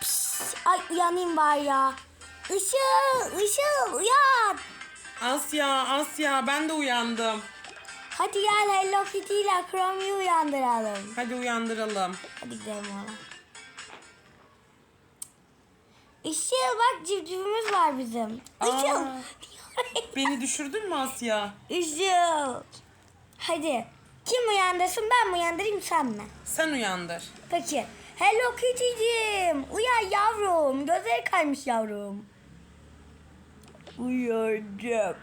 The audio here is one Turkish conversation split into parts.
Pis, ay uyanayım var ya. Işıl, Işıl uyan. Asya, Asya ben de uyandım. Hadi gel Hello Kitty ile Chrome'yu uyandıralım. Hadi uyandıralım. Hadi gidelim ona. Işıl bak civcivimiz var bizim. Işıl. Aa. Beni düşürdün mü Asya? Işıl. Hadi. Kim uyandırsın ben mi uyandırayım sen mi? Sen uyandır. Peki. Hello Kitty'cim. Uyan yavrum. Gözleri kaymış yavrum. Uyanacağım.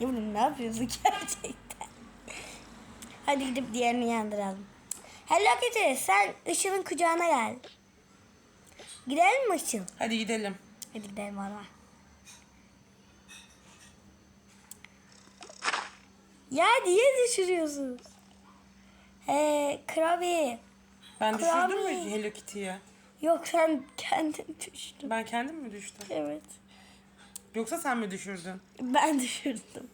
Yavrum ne yapıyorsun gerçekten? Hadi gidip diğerini uyandıralım. Hello Kitty sen Işıl'ın kucağına gel. Gidelim mi Işıl? Hadi gidelim. Hadi gidelim valla. Ya niye düşürüyorsunuz? He, Krabi. Ben düşürdüm mü Hello Kitty'ye? Yok sen kendin düştün. Ben kendim mi düştüm? Evet. Yoksa sen mi düşürdün? Ben düşürdüm.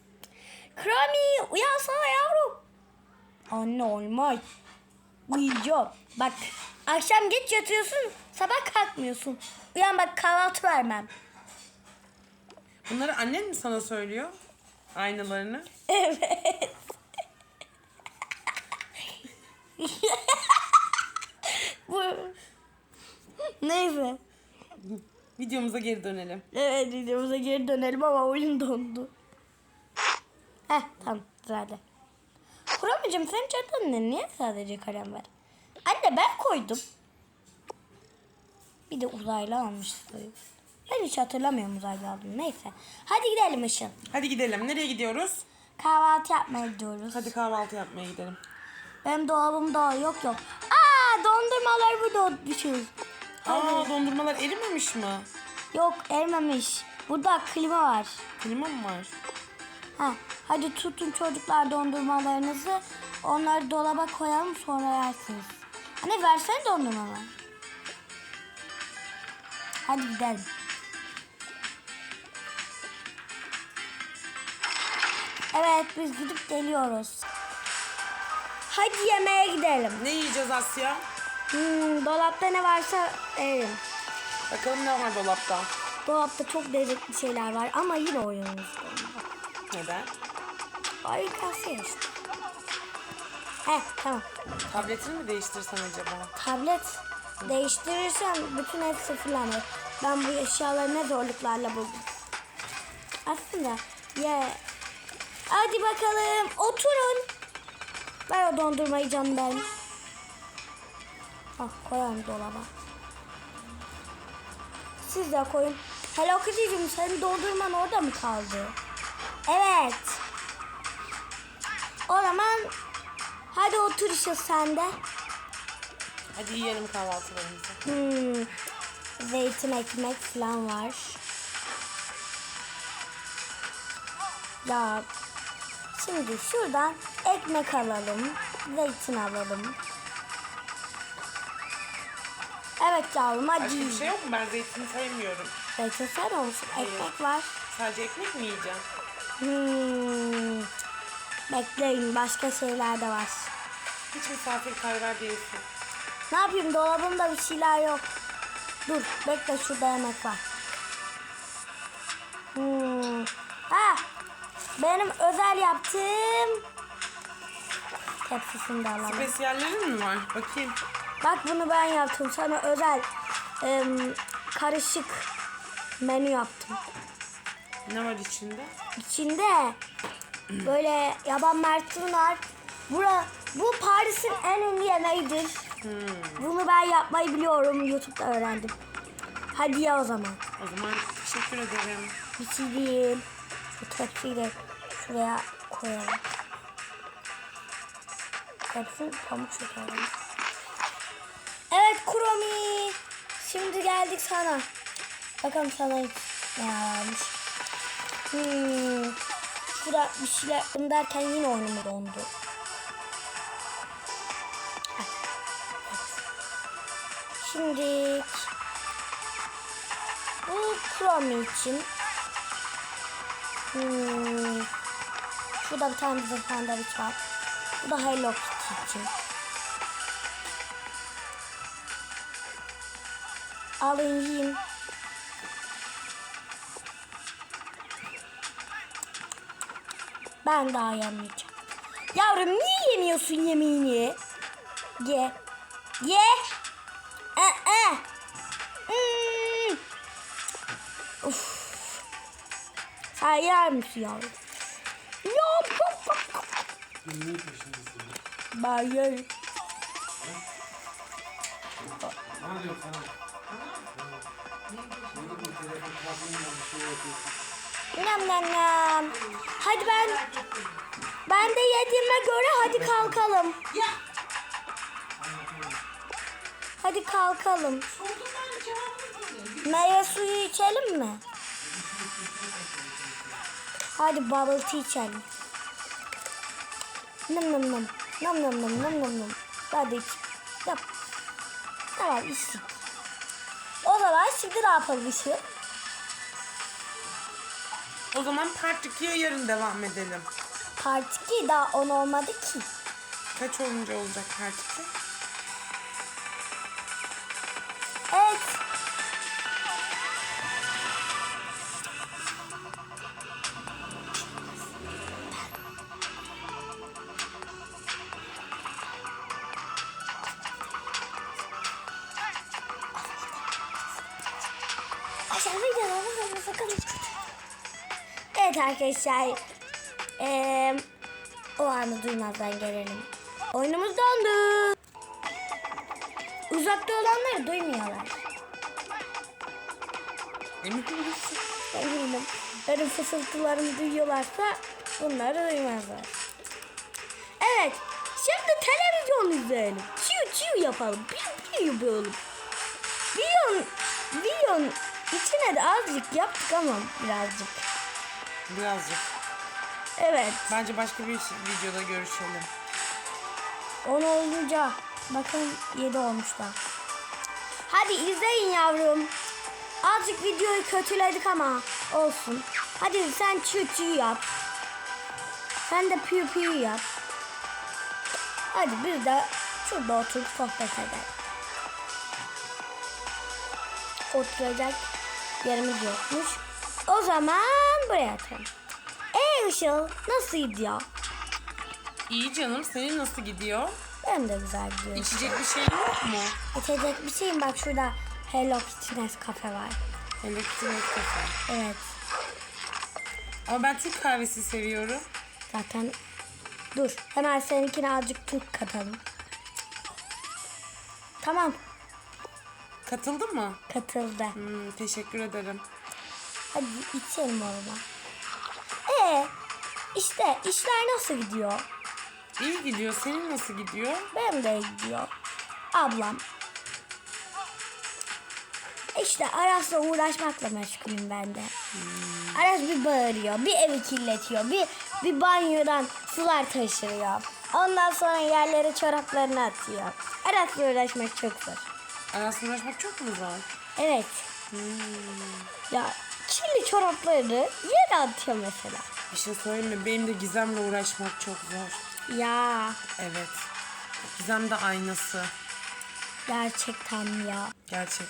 Krami uyansana yavrum. Anne olmaz. Uyuyacağım. Bak akşam geç yatıyorsun sabah kalkmıyorsun. Uyan bak kahvaltı vermem. Bunları annen mi sana söylüyor? Aynalarını. Evet. Bu. Neyse. Videomuza geri dönelim. Evet videomuza geri dönelim ama oyun dondu. Heh tamam güzeldi. Kuramacığım senin çantanında niye sadece kalem var? Anne ben koydum. Bir de uzaylı almışsın. Ben hiç hatırlamıyorum uzaylı aldım. Neyse. Hadi gidelim Işıl. Hadi gidelim. Nereye gidiyoruz? Kahvaltı yapmaya gidiyoruz. Hadi kahvaltı yapmaya gidelim. Benim dolabımda yok yok. Aa dondurmaları burada unutmuşuz. Aa dondurmalar erimemiş mi? Yok erimemiş. Burada klima var. Klima mı var? Ha, hadi tutun çocuklar dondurmalarınızı. Onları dolaba koyalım sonra yersiniz. Anne versene dondurmaları. Hadi gidelim. Evet biz gidip geliyoruz. Hadi yemeğe gidelim. Ne yiyeceğiz Asya? Hmm, dolapta ne varsa yerim. Bakalım ne var dolapta? Dolapta çok lezzetli şeyler var ama yine oyunumuz. Neden? Ay kase işte. He tamam. Tabletini mi değiştirsen acaba? Tablet değiştirirsen bütün hepsi sıfırlanır. Ben bu eşyaları ne zorluklarla buldum. Aslında ya hadi bakalım oturun. Ver o dondurmayı canım ben. Ah koyalım dolaba. Siz de koyun. Hello Kitty'cim senin dondurman orada mı kaldı? Evet. O zaman hadi otur işte sen de. Hadi yiyelim kahvaltılarımızı. Hmm, zeytin ekmek falan var. Ya şimdi şuradan ekmek alalım. Zeytin alalım. Evet yavrum hadi. Başka bir şey yok mu? Ben zeytini sevmiyorum. Zeytin sen olsun. Ekmek var. Sadece ekmek mi yiyeceğim? Hmm. Bekleyin başka şeyler de var. Hiç misafirperver değilsin. Ne yapayım dolabımda bir şeyler yok. Dur bekle şurada yemek var. Hmm. Ha, benim özel yaptığım tepsisini de alalım. Spesiyallerin mi var? Bakayım. Bak bunu ben yaptım. Sana özel em, karışık menü yaptım. Ne var içinde? İçinde böyle yaban var. Bura, bu Paris'in en ünlü yemeğidir. Hmm. Bunu ben yapmayı biliyorum. YouTube'da öğrendim. Hadi ya o zaman. O zaman teşekkür ederim. Bir şey değil. Şu tepsiyi de şuraya koyalım. Tepsi pamuk şeker. Evet Kuromi. Şimdi geldik sana. Bakalım sana ne varmış. Hmm. Şurada bir şeyler yaptım yine oyunum dondu. Şimdi bu Chrome için. Hmm. Şurada bir tane bizim sandviç var. Bu da Hello Kitty için. Alın yiyin. Ben daha yemeyeceğim. Yavrum niye yemiyorsun yemeğini? Ye. Ye. Ee, Hmm. Uf. Sen yer misin yavrum? Yok. Neyin peşindesin? Ben yerim. Bana diyorum sana. Nam nam nam. Hadi ben ben de yediğime göre hadi kalkalım. Hadi kalkalım. Meyve suyu içelim mi? Hadi bubble tea içelim. Nam nam nam. Nam nam nam nam nam nam. Hadi iç. Yap. Tamam içtik. Şimdi ne yapalım işi? O zaman part 2'ye yarın devam edelim. Part 2 daha 10 olmadı ki. Kaç olunca olacak part 2? Evet arkadaşlar. Eee o anı duymazdan gelelim. Oyunumuz dondu. Uzakta olanları duymuyorlar. Emin misin? Eminim. Benim fısıltılarımı duyuyorlarsa bunları duymazlar. Evet. Şimdi televizyon izleyelim. Çiu çiu yapalım. Piu piu yapalım. Videonun, videonun içine de azıcık yaptık ama birazcık. Birazcık. Evet. Bence başka bir videoda görüşelim. 10 olunca bakın 7 olmuşlar. Hadi izleyin yavrum. Azıcık videoyu kötüledik ama olsun. Hadi sen çiu çiu yap. Sen de piu piu yap. Hadi biz de şurada oturup sohbet edelim. Oturacak yerimiz yokmuş. O zaman buraya atalım. Ey Işıl nasıl gidiyor? İyi canım. Senin nasıl gidiyor? Benim de güzel gidiyor. İçecek bir şey yok mu? İçecek bir şeyim bak şurada Hello Kitty Nescafe var. Hello Kitty Nescafe. Evet Ama ben Türk kahvesi seviyorum. zaten dur hemen seninkine azıcık Türk katalım. Tamam Katıldı mı? katıldı. Hmm, teşekkür ederim. Hadi içelim oğlum. Ee işte işler nasıl gidiyor? İyi gidiyor. Senin nasıl gidiyor? Benim de gidiyor. Ablam. İşte Aras'la uğraşmakla meşgulüm ben de. Aras bir bağırıyor, bir evi kirletiyor, bir bir banyodan sular taşırıyor. Ondan sonra yerlere çoraplarını atıyor. Aras'la uğraşmak çok zor. Arasında uğraşmak çok mu zor? Evet. Ya kirli çorapları yere atıyor mesela. Bir şey söyleyeyim mi? Benim de Gizem'le uğraşmak çok zor. Ya Evet. Gizem de aynası. gerçekten ya. Gerçekten.